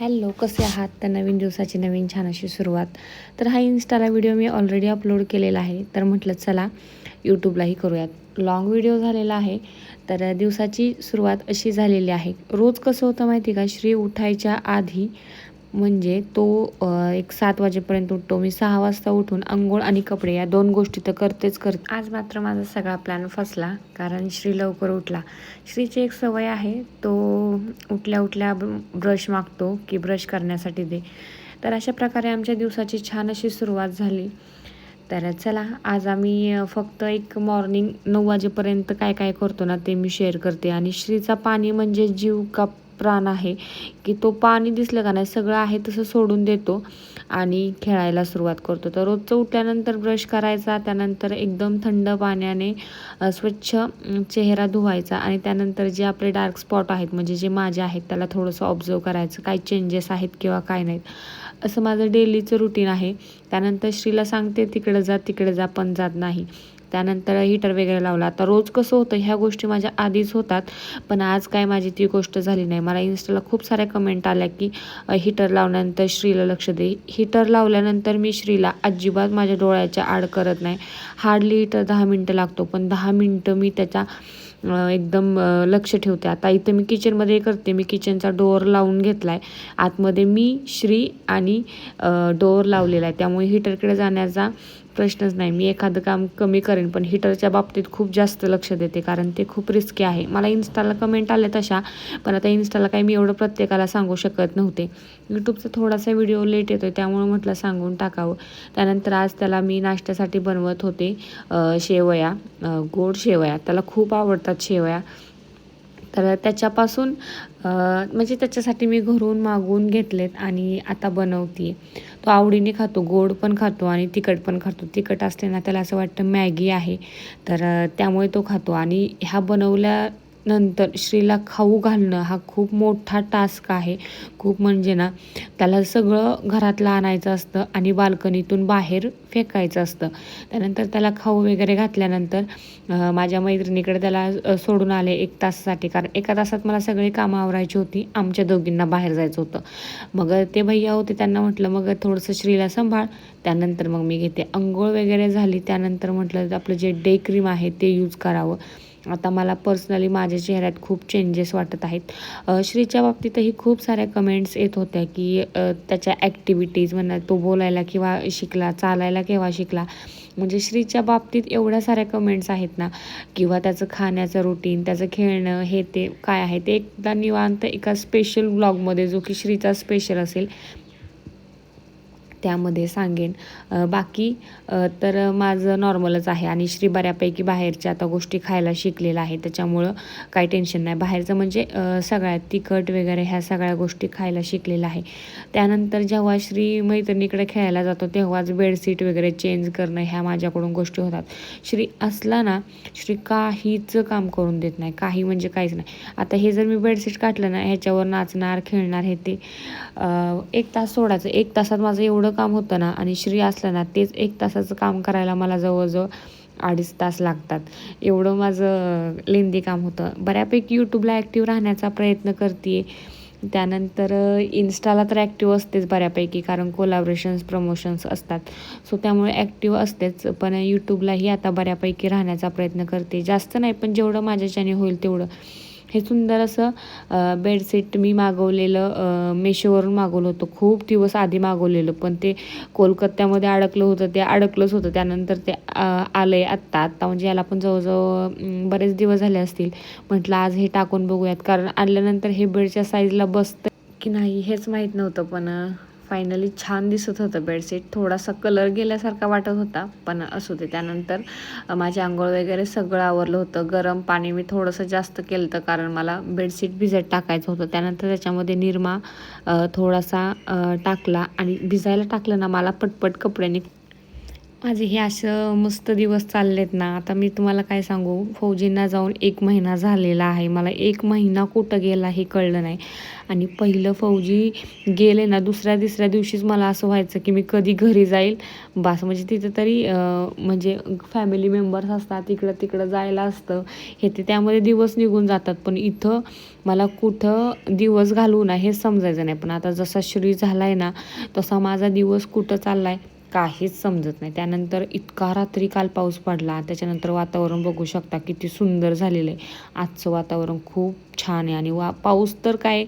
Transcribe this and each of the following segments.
Hello कसे आहात? तर नवीन दिवसाची नवीन छान अशी सुरुवात. तर हा इन्स्टाला व्हिडिओ मी ऑलरेडी अपलोड केलेला आहे. तर म्हटलं चला यूट्यूबलाही करूयात. लाँग व्हिडिओ झालेला आहे. तर दिवसाची सुरुवात अशी झालेली आहे. रोज कसं होतं माहिती का? श्री उठायच्या आधी म्हणजे तो एक सात वाजेपर्यंत उठतो. मी सहा वाजता उठून आंघोळ आणि कपडे या दोन गोष्टी तर करतेच करते. आज मात्र माझा सगळा प्लॅन फसला कारण श्री लवकर उठला. श्रीची एक सवय आहे तो उठल्या उठल्या ब्रश मागतो की ब्रश करण्यासाठी दे. तर अशा प्रकारे आमच्या दिवसाची छान अशी सुरुवात झाली. तर चला आज आम्ही फक्त एक मॉर्निंग नऊ वाजेपर्यंत काय काय करतो ना ते मी शेअर करते. आणि श्रीचा पाणी म्हणजे जीव का प्राण आहे की तो पाणी दिसलं का नाही सगळं आहे तसं सोडून देतो आणि खेळायला सुरुवात करतो. तर रोजचं उठल्यानंतर ब्रश करायचा त्यानंतर एकदम थंड पाण्याने स्वच्छ चेहरा धुवायचा आणि त्यानंतर जे आपले डार्क स्पॉट आहेत म्हणजे जे माझे आहेत त्याला थोडंसं ऑब्झर्व करायचं काय चेंजेस आहेत किंवा काय नाहीत. असं माझं डेलीचं रुटीन आहे. त्यानंतर श्रीला सांगते तिकडं जा तिकडे जा पण जात नाही. त्यानंतर हीटर वगैरे लावला. आता रोज कसं होतं ह्या गोष्टी माझ्या आधीच होतात. पण आज काय माझी ती गोष्ट झाली नाही. मला इन्स्टाला खूप साऱ्या कमेंट आल्या की हीटर लावल्यानंतर श्रीला लक्ष दे. हीटर लावल्यानंतर मी श्रीला अजिबात माझ्या डोळ्याच्या आड करत नाही. हार्डली हीटर दहा मिनटं लागतो पण दहा मिनटं मी त्याच्या एकदम लक्ष ठेवते. आता इथं मी किचनमध्ये करते. मी किचनचा डोअर लावून घेतला आहे आतमध्ये मी श्री आणि डोअर लावलेला आहे. त्यामुळे हीटरकडे जाण्याचा प्रश्नच नाही. मी एखादं काम कमी करेन पण हीटरच्या बाबतीत खूप जास्त लक्ष देते कारण ते खूप रिस्की आहे. मला इन्स्टाला कमेंट आले तशा पण आता इन्स्टाला काही मी एवढं प्रत्येकाला सांगू शकत नव्हते. यूट्यूबचा थोडासा व्हिडिओ लेट येतो आहे त्यामुळे म्हटलं सांगून टाकावं. त्यानंतर आज त्याला मी नाश्त्यासाठी बनवत होते शेवया गोड शेवया. त्याला खूप आवडतात शेवया. तर त्याच्यापासून म्हणजे त्याच्यासाठी मी घरून मागवून घेतलेत आणि आता बनवते तो आवडीने खातो गोड पण खातो आणि तिखट पण खातो. तिखट असते ना त्याला असं वाटतं मॅगी आहे. तर त्यामुळे तो खातो आणि ह्या बनवल्या नंतर श्रीला खाऊ घालणं हा खूप मोठा टास्क आहे. खूप म्हणजे ना त्याला सगळं घरातलं आणायचं असतं आणि बाल्कनीतून बाहेर फेकायचं असतं. त्यानंतर त्याला खाऊ वगैरे घातल्यानंतर माझ्या मैत्रिणीकडे त्याला सोडून आले एक तासासाठी. कारण एका तासात मला सगळी कामं आवरायची होती. आमच्या दोघींना बाहेर जायचं होतं. मग ते भैया होते त्यांना म्हटलं मग थोडंसं श्रीला सांभाळ. त्यानंतर मग मी घेते. अंघोळ वगैरे झाली त्यानंतर म्हटलं आपलं जे डे क्रीम आहे ते यूज करावं. आता मला पर्सनली माझ्या चेहऱ्यात खूप चेंजेस वाटत आहेत. श्रीच्या बाबतीतही खूप साऱ्या कमेंट्स येत होत्या की त्याच्या ॲक्टिव्हिटीज म्हणा तो बोलायला किंवा शिकला चालायला केव्हा शिकला. म्हणजे श्रीच्या बाबतीत एवढ्या साऱ्या कमेंट्स आहेत ना किंवा त्याचं खाण्याचं रुटीन त्याचं खेळणं हे ते काय आहे ते एकदा निवांत एका स्पेशल ब्लॉगमध्ये जो की श्रीचा स्पेशल असेल त्यामध्ये सांगेन. बाकी तर माझं नॉर्मलच आहे आणि श्री बऱ्यापैकी बाहेरच्या आता गोष्टी खायला शिकलेला आहे. त्याच्यामुळं काही टेन्शन नाही. बाहेरचं म्हणजे सगळ्यात तिखट वगैरे ह्या सगळ्या गोष्टी खायला शिकलेला आहे. त्यानंतर जेव्हा श्री मैत्रिणीकडे खेळायला जातो तेव्हाच बेडशीट वगैरे चेंज करणं ह्या माझ्याकडून गोष्टी होतात. श्री असला ना श्री काहीच काम करून देत नाही. काही म्हणजे काहीच नाही. आता हे जर मी बेडशीट काढलं ना ह्याच्यावर नाचणार खेळणार हे ते एक तास सोडायचं. एक तासात माझं एवढं काम होतं ना आणि श्री असलं ना तेच एक तासाचं काम करायला मला जवळजवळ अडीच तास लागतात. एवढं माझं लेंदी काम होतं. बऱ्यापैकी यूट्यूबला ॲक्टिव्ह राहण्याचा प्रयत्न करते त्यानंतर इन्स्टाला तर ॲक्टिव्ह असतेच बऱ्यापैकी कारण कोलाबरेशन्स प्रमोशन्स असतात. सो त्यामुळे ॲक्टिव्ह असतेच पण यूट्यूबलाही आता बऱ्यापैकी राहण्याचा प्रयत्न करते. जास्त नाही पण जेवढं माझ्याच्याने होईल तेवढं. हे सुंदर असं बेडशीट मी मागवलेलं मेशोवरून मागवलं होतं. खूप दिवस आधी मागवलेलं पण ते कोलकात्यामध्ये अडकलं होतं. ते अडकलंच होतं. त्यानंतर ते आलं आहे आत्ता. आत्ता म्हणजे याला पण जवळजवळ बरेच दिवस झाले असतील. म्हटलं आज हे टाकून बघूयात. कारण आणल्यानंतर हे बेडच्या साईजला बसतं की नाही हेच माहीत नव्हतं. पण फायनली छान दिसत होतं बेडशीट थोडासा कलर गेल्यासारखा वाटत होता पण असू दे. त्यानंतर माझी माझे आंघोळ वगैरे सगळं आवरलं होतं. गरम पाणी मी थोडंसं जास्त केलं होतं कारण मला बेडशीट भिजत टाकायचं होतं. त्यानंतर त्याच्यामध्ये निरमा थोडासा टाकला. आणि भिजायला टाकलं ना मला पटपट कपड्यांनी माझे हे असं मस्त दिवस चाललेत ना आता मी तुम्हाला काय सांगू? फौजींना जाऊन एक महिना झालेला आहे. मला एक महिना कुठं गेला हे कळलं नाही. आणि पहिलं फौजी गेले ना दुसऱ्या तिसऱ्या दिवशीच मला असं व्हायचं की मी कधी घरी जाईल. बास म्हणजे तिथं तरी म्हणजे फॅमिली मेंबर्स असतात इकडं तिकडं जायला असतं. हे ते त्यामध्ये दिवस निघून जातात. पण इथं मला कुठं दिवस घालवू ना हे समजायचं नाही. पण आता जसा श्री झाला आहे ना तसा माझा दिवस कुठं चालला आहे काहीच समजत नाही. त्यानंतर इतका रात्री काल पाऊस पडला. त्याच्यानंतर वातावरण बघू शकता किती सुंदर झालेलं आहे. आजचं वातावरण खूप छान आहे आणि वा पाऊस तर काय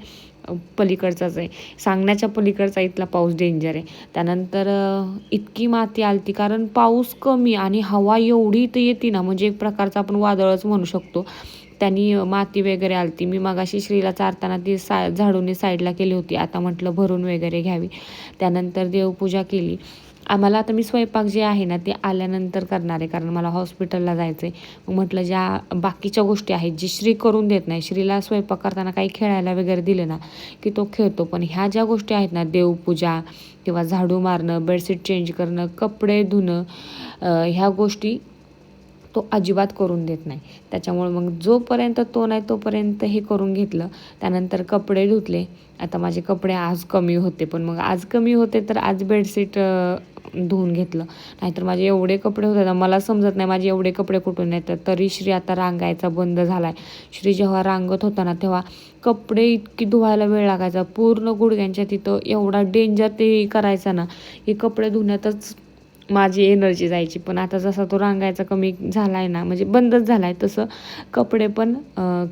पलीकडचाच आहे. सांगण्याच्या पलीकडचा इथला पाऊस डेंजर आहे. त्यानंतर इतकी माती आलती कारण पाऊस कमी आणि हवा एवढी तर येते ना म्हणजे एक प्रकारचा आपण वादळच म्हणू शकतो. त्यांनी माती वगैरे आलती. मी मगाशी श्रीला चारताना ती सा झाडूने साईडला केली होती. आता म्हटलं भरून वगैरे घ्यावी. त्यानंतर देवपूजा केली. आम्हाला आता मी स्वयंपाक जे आहे ना ते आल्यानंतर करणार आहे. कारण मला हॉस्पिटलला जायचं आहे मग म्हटलं ज्या बाकीच्या गोष्टी आहेत जी श्री करून देत नाही श्रीला स्वयंपाक करताना काही खेळायला वगैरे दिलं ना की तो खेळतो. पण ह्या ज्या गोष्टी आहेत ना देवपूजा किंवा झाडू मारणं बेडशीट चेंज करणं कपडे धुणं ह्या गोष्टी तो अजिबात करून देत नाही. त्याच्यामुळे मग जोपर्यंत तो नाही तोपर्यंत हे करून घेतलं त्यानंतर कपडे धुतले. आता माझे कपडे आज कमी होते पण मग आज कमी होते तर आज बेडशीट धुवून घेतलं. नाहीतर माझे एवढे कपडे होते मला समजत नाही माझे एवढे कपडे कुठून येतात. तरी श्री आता रांगायचा बंद झाला आहे श्री जेव्हा रांगत होता ना तेव्हा कपडे इतकी धुवायला वेळ लागायचा. पूर्ण गुडघ्यांच्या तिथं एवढा डेंजर ते करायचा ना हे कपडे धुण्यातच माझी एनर्जी जायची पण आता जसा तो रांगायचा कमी झाला आहे ना म्हणजे बंदच झाला आहे तसं कपडे पण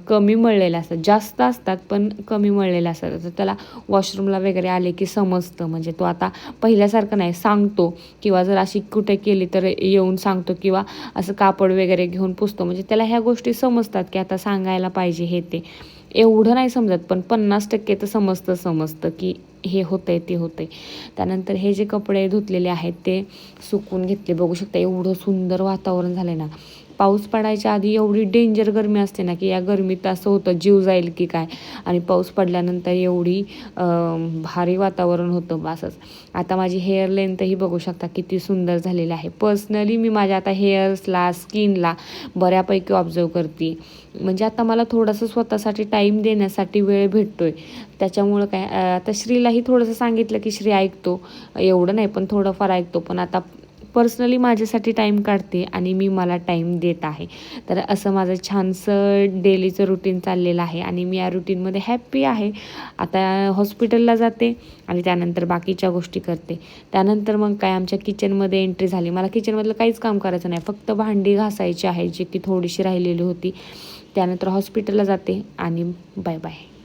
कमी मळलेले असतात. जास्त असतात पण कमी मळलेले असतात. तर त्याला वॉशरूमला वगैरे आले की समजतं. म्हणजे तो आता पहिल्यासारखं नाही सांगतो. किंवा जर अशी कुठे केली तर येऊन सांगतो किंवा असं कापड वगैरे घेऊन पुसतो. म्हणजे त्याला ह्या गोष्टी समजतात की आता सांगायला पाहिजे हे ते. एवढं नाही समजत पण पन्नास टक्के तर समजतं समजतं की हे होतंय ते होतंय. त्यानंतर हे जे कपडे धुतलेले आहेत ते सुकून घेतले. बघू शकता एवढं सुंदर वातावरण झालं आहे ना. पाऊस पडायच्या आधी एवढी डेंजर गरमी असते ना की या गरमीत असं होतं जीव जाईल की काय? आणि पाऊस पडल्यानंतर एवढी भारी वातावरण होतं बासच आता माझी हेअर लेंथही बघू शकता किती सुंदर झालेली आहे. पर्सनली मी माझ्या आता हेअर्सला स्किनला बऱ्यापैकी ऑब्झर्व करते. म्हणजे आता मला थोडंसं स्वतःसाठी टाईम देण्यासाठी वेळ भेटतोय. त्याच्यामुळं काय आता श्रीलाही थोडंसं सांगितलं की श्री ऐकतो. एवढं नाही पण थोडंफार ऐकतो. पण आता पर्सनली माझ्यासाठी टाईम काढते आणि मी मला टाईम देत आहे. तर असं माझं छानसं डेलीचं रुटीन चाललेलं आहे आणि मी या रुटीनमध्ये हॅप्पी आहे. आता हॉस्पिटलला जाते आणि त्यानंतर बाकीच्या गोष्टी करते. त्यानंतर मग काय आमच्या किचनमध्ये एंट्री झाली. मला किचनमधलं काहीच काम करायचं नाही. फक्त भांडी घासायची आहे जी की थोडीशी राहिलेली होती. त्यानंतर हॉस्पिटलला जाते आणि बाय बाय